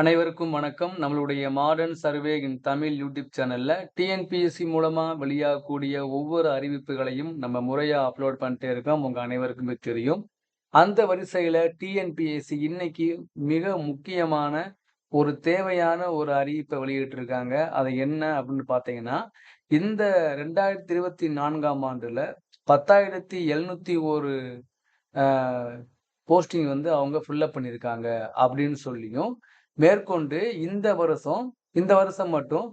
அனைவருக்கும் வணக்கம். நம்மளுடைய modern survey in Tamil YouTube சேனல்ல டிஎன்பிஎஸ்சி மூலமா வெளியாகக்கூடிய ஒவ்வொரு அறிவிப்புகளையும் நம்ம முறையா அப்லோட் பண்ணிட்டே இருக்கோம். உங்க அனைவருக்குமே தெரியும். அந்த வரிசையில டிஎன்பிஎஸ்சி இன்னைக்கு மிக முக்கியமான ஒரு தேவையான ஒரு அறிவிப்பை வெளியிட்டிருக்காங்க. அது என்ன அப்படின்னு பார்த்தீங்கன்னா இந்த ரெண்டாயிரத்தி இருபத்தி நான்காம் ஆண்டுல பத்தாயிரத்தி எழுநூத்தி ஒரு போஸ்டிங் வந்து அவங்க ஃபில்லப் பண்ணியிருக்காங்க அப்படின்னு சொல்லியும் மேற்கொண்டு இந்த வருஷம் இந்த வருஷம் மட்டும்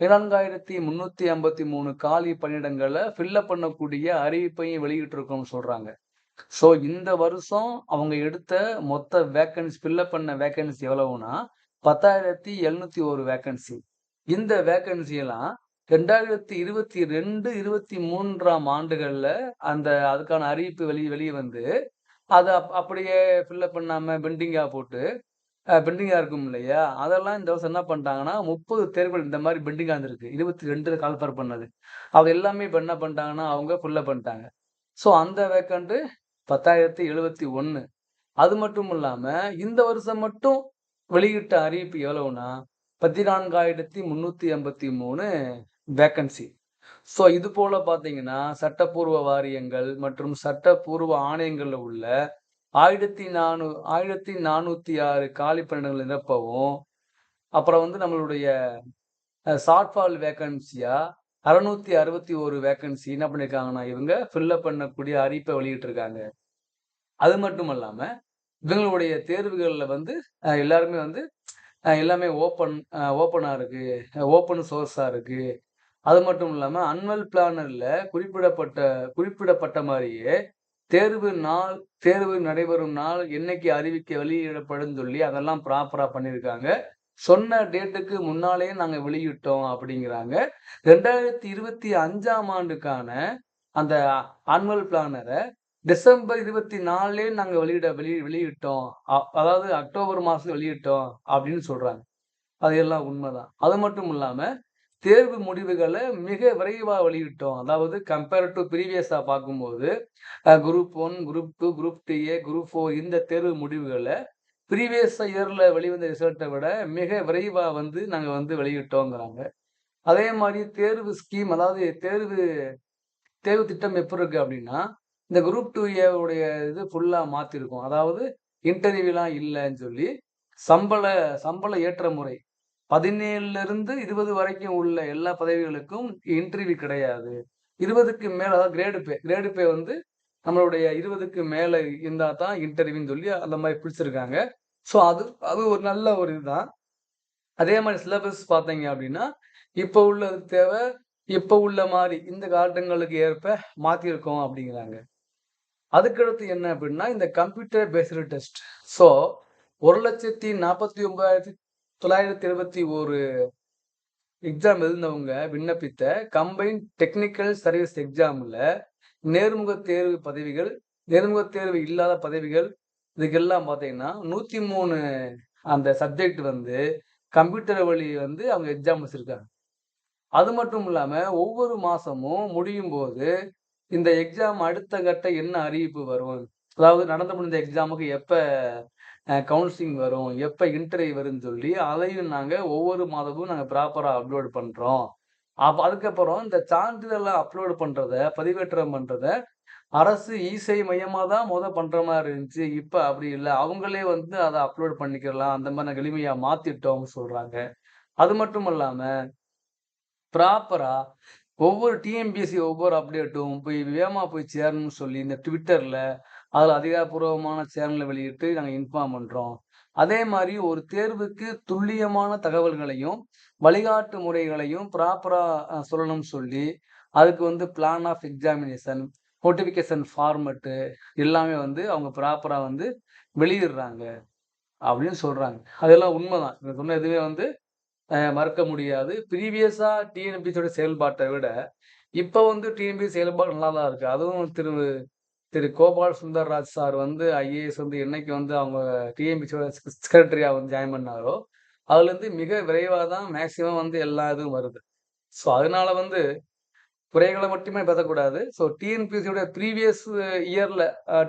பதினான்காயிரத்தி முன்னூத்தி ஐம்பத்தி மூணு காலி பணியிடங்களை ஃபில்லப் பண்ணக்கூடிய அறிவிப்பையும் வெளியிட்டிருக்கோம்னு சொல்றாங்க. ஸோ இந்த வருஷம் அவங்க எடுத்த மொத்த வேக்கன்சி ஃபில்லப் பண்ண வேக்கன்சி எவ்வளவுனா பத்தாயிரத்தி எழுநூத்தி ஒரு வேக்கன்சி இந்த வேக்கன்சியெல்லாம் ரெண்டாயிரத்தி இருபத்தி ரெண்டு இருபத்தி மூன்றாம் ஆண்டுகளில் அந்த அதுக்கான அறிவிப்பு வெளியே வெளியே வந்து அதை அப் அப்படியே ஃபில்லப் பண்ணாமல் பெண்டிங்காக போட்டு பெண்டிங்காக இருக்கும் இல்லையா? அதெல்லாம் இந்த வருஷம் என்ன பண்ணிட்டாங்கன்னா முப்பது தேர்வுகள் இந்த மாதிரி பெண்டிங்காக இருந்திருக்கு. இருபத்தி ரெண்டு கால்ஃபர் பண்ணது. அது எல்லாமே இப்போ என்ன பண்ணிட்டாங்கன்னா அவங்க ஃபுல்லாக பண்ணிட்டாங்க. ஸோ அந்த வேக்கண்ட்டு பத்தாயிரத்தி எழுபத்தி ஒன்று அது மட்டும் இல்லாமல் இந்த வருஷம் மட்டும் வெளியிட்ட அறிவிப்பு எவ்வளவுனா பதினான்காயிரத்தி முந்நூற்றி எண்பத்தி மூணு வேக்கன்சி ஸோ இது போல் பார்த்தீங்கன்னா சட்டப்பூர்வ வாரியங்கள் மற்றும் சட்டப்பூர்வ ஆணையங்களில் உள்ள ஆயிரத்தி நானூ ஆயிரத்தி நானூற்றி ஆறு காலி பணியிடங்கள் நிரப்பவும் அப்புறம் வந்து நம்மளுடைய ஷார்ட்ஃபால் வேக்கன்சியா அறுநூத்தி அறுபத்தி ஒரு வேக்கன்சி என்ன பண்ணியிருக்காங்கன்னா இவங்க ஃபில்லப் பண்ணக்கூடிய அறிவிப்பை வெளியிட்டிருக்காங்க. அது மட்டும் இல்லாம இவங்களுடைய தேர்வுகளில் வந்து எல்லாருமே வந்து எல்லாமே ஓப்பன் ஓப்பனாக இருக்கு ஓப்பன் சோர்ஸாக இருக்கு. அது மட்டும் இல்லாமல் அன்வல் பிளானரில் குறிப்பிடப்பட்ட குறிப்பிடப்பட்ட மாதிரியே தேர்வு நாள் தேர்வு நடைபெறும் நாள் என்னைக்கு அறிவிக்க வெளியிடப்படும் சொல்லி அதெல்லாம் ப்ராப்பராக பண்ணியிருக்காங்க சொன்ன டேட்டுக்கு முன்னாலேயே நாங்கள் வெளியிட்டோம் அப்படிங்கிறாங்க. ரெண்டாயிரத்தி இருபத்தி அஞ்சாம் ஆண்டுக்கான அந்த ஆனுவல் பிளானரை டிசம்பர் இருபத்தி நாலுலேயே நாங்கள் வெளியிட வெளி வெளியிட்டோம். அதாவது அக்டோபர் மாதம் வெளியிட்டோம் அப்படின்னு சொல்கிறாங்க அது எல்லாம் உண்மைதான். அது மட்டும் இல்லாமல் தேர்வு முடிவுகளை மிக விரைவாக வெளியிட்டோம். அதாவது கம்பேர் டு ப்ரீவியஸாக பார்க்கும்போது group one group two group TA group four இந்த தேர்வு முடிவுகளை ப்ரீவியஸ் இயரில் வெளிவந்த ரிசல்ட்டை விட மிக விரைவாக வந்து நாங்கள் வந்து வெளியிட்டோங்கிறாங்க. அதே மாதிரி தேர்வு ஸ்கீம் அதாவது தேர்வு தேர்வு திட்டம் எப்படி இருக்குது அப்படின்னா இந்த குரூப் டூ ஏவுடைய இது ஃபுல்லாக மாற்றிருக்கோம் அதாவது இன்டர்வியூலாம் இல்லைன்னு சொல்லி சம்பள சம்பள ஏற்ற முறை பதினேழுல இருந்து இருபது வரைக்கும் உள்ள எல்லா பதவிகளுக்கும் இன்டர்வியூ கிடையாது. இருபதுக்கு மேல அதாவது கிரேடு பே கிரேடு பே வந்து நம்மளுடைய இருபதுக்கு மேல இருந்தா தான் இன்டர்வியூன்னு சொல்லி அந்த மாதிரி பிடிச்சிருக்காங்க. ஸோ அது அது ஒரு நல்ல ஒரு இதுதான். அதே மாதிரி சிலபஸ் பார்த்தீங்க அப்படின்னா இப்போ உள்ளது தேவை இப்போ உள்ள மாதிரி இந்த காலங்களுக்கு ஏற்ப மாற்றிருக்கோம் அப்படிங்கிறாங்க. அதுக்கடுத்து என்ன அப்படின்னா இந்த கம்ப்யூட்டர் பேஸ்டு டெஸ்ட் ஸோ ஒரு லட்சத்தி நாற்பத்தி ஒன்பதாயிரத்தி தொள்ளாயிரத்தி இருபத்தி ஒரு எக்ஸாம் எழுந்தவங்க விண்ணப்பித்த கம்பைன் டெக்னிக்கல் சர்வீஸ் எக்ஸாமில் நேர்முக தேர்வு பதவிகள் நேர்முக தேர்வு இல்லாத பதவிகள் இதுக்கெல்லாம் பார்த்தீங்கன்னா நூற்றி மூணு அந்த சப்ஜெக்ட் வந்து கம்ப்யூட்டர் வழி வந்து அவங்க எக்ஸாம் வச்சுருக்காங்க. அது மட்டும் இல்லாமல் ஒவ்வொரு மாதமும் முடியும் போது இந்த எக்ஸாம் அடுத்த கட்ட என்ன அறிவிப்பு வரும்? அதாவது நடந்து முடிந்த எக்ஸாமுக்கு எப்போ கவுன்சிலிங் வரும். எப்போ இன்டர்வியூ வரும்னு சொல்லி அதையும் நாங்கள் ஒவ்வொரு மாதமும் நாங்கள் ப்ராப்பராக அப்லோட் பண்ணுறோம் அப்போ அதுக்கப்புறம் இந்த சான்றிதழை அப்லோடு பண்ணுறத பதிவேற்றம் பண்ணுறத அரசு இசை மையமாக தான் முத பண்ணுற மாதிரி இருந்துச்சு. இப்போ அப்படி இல்லை. அவங்களே வந்து அதை அப்லோட் பண்ணிக்கிறலாம் அந்த மாதிரி நாங்கள் எளிமையாக மாற்றிட்டோம்னு சொல்கிறாங்க அது மட்டும் இல்லாமல் ப்ராப்பராக ஒவ்வொரு டிஎம்பிஎஸ்சி ஒவ்வொரு அப்டேட்டும் போய் வேகமாக போய் சேரணும்னு சொல்லி இந்த ட்விட்டரில் அதில் அதிகாரப்பூர்வமான சேனலை வெளியிட்டு நாங்கள் இன்ஃபார்ம் பண்ணுறோம் அதே மாதிரி ஒரு தேர்வுக்கு துல்லியமான தகவல்களையும் வழிகாட்டு முறைகளையும் ப்ராப்பராக சொல்லணும்னு சொல்லி அதுக்கு வந்து plan of examination notification format எல்லாமே வந்து அவங்க ப்ராப்பராக வந்து வெளியிடுறாங்க அப்படின்னு சொல்கிறாங்க அதெல்லாம் உண்மைதான். இவங்க சொன்ன எதுவுமே வந்து மறக்க முடியாது. ப்ரீவியஸாக டிஎன்பிசியோட செயல்பாட்டை விட இப்போ வந்து டிஎன்பி செயல்பாடு நல்லா தான் இருக்குது அதுவும் திரு திரு கோபால் சுந்தர் ராஜ் சார் வந்து ஐஏஎஸ் வந்து என்னைக்கு வந்து அவங்க டிஎம்பிசியோட செக்ரட்டரியாக வந்து ஜாயின் பண்ணாரோ அதுலேருந்து மிக விரைவாக தான் மேக்சிமம் வந்து எல்லா இதுவும் வருது. ஸோ அதனால வந்து குறைகளை மட்டுமே பேசக்கூடாது. ஸோ டிஎன்பிசியோட ப்ரீவியஸ் இயரில்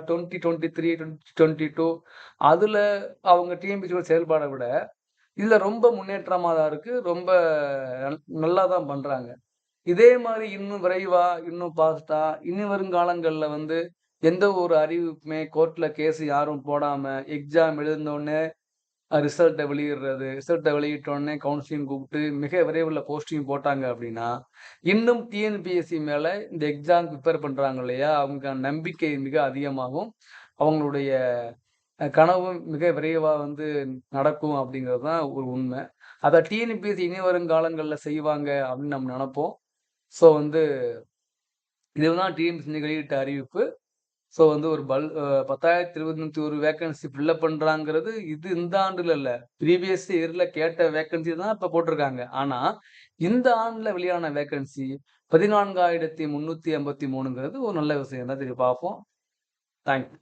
twenty twenty three twenty twenty two அதில் அவங்க டிஎன்பிசியோட செயல்பாடை விட இதில் ரொம்ப முன்னேற்றமாக தான் இருக்குது ரொம்ப நல்லா தான் பண்ணுறாங்க இதே மாதிரி இன்னும் விரைவாக இன்னும் பாஸ்ட்டாக இனி வருங்காலங்களில் வந்து எந்த ஒரு அறிவிப்புமே கோர்ட்டில் கேஸ் யாரும் போடாமல் எக்ஸாம் எழுதினோனே ரிசல்ட்டை வெளியிடுறது. ரிசல்ட்டை வெளியிட்டோடனே கவுன்சிலிங் கூப்பிட்டு மிக விரைவில் போஸ்டிங் போட்டாங்க அப்படின்னா இன்னும் டிஎன்பிஎஸ்சி மேலே இந்த எக்ஸாம் ப்ரிப்பேர் பண்ணுறாங்க இல்லையா? அவங்க நம்பிக்கை மிக அதிகமாகும். அவங்களுடைய கனவும் மிக விரைவாக வந்து நடக்கும் அப்படிங்கிறது தான் ஒரு உண்மை அதை டிஎன்பிஎஸ்சி இனி வரும் காலங்களில் செய்வாங்க அப்படின்னு நம்ம நினப்போம் ஸோ வந்து இதுதான் டிஎன்பிஎஸ்சி வெளியிட்ட அறிவிப்பு. ஸோ வந்து ஒரு பல் பத்தாயிரத்தி இருபத்தி ஒரு வேக்கன்சி ஃபில்லப் பண்றாங்கிறது இது இந்த ஆண்டுல இல்லை ப்ரீவியஸ் இயரில் கேட்ட வேக்கன்சி தான் இப்போ போட்டிருக்காங்க. ஆனால் இந்த ஆண்டில் வெளியான வேக்கன்சி 14,383ங்கிறது ஒரு நல்ல விஷயம் தான். தெரியும் பார்ப்போம். Thank you.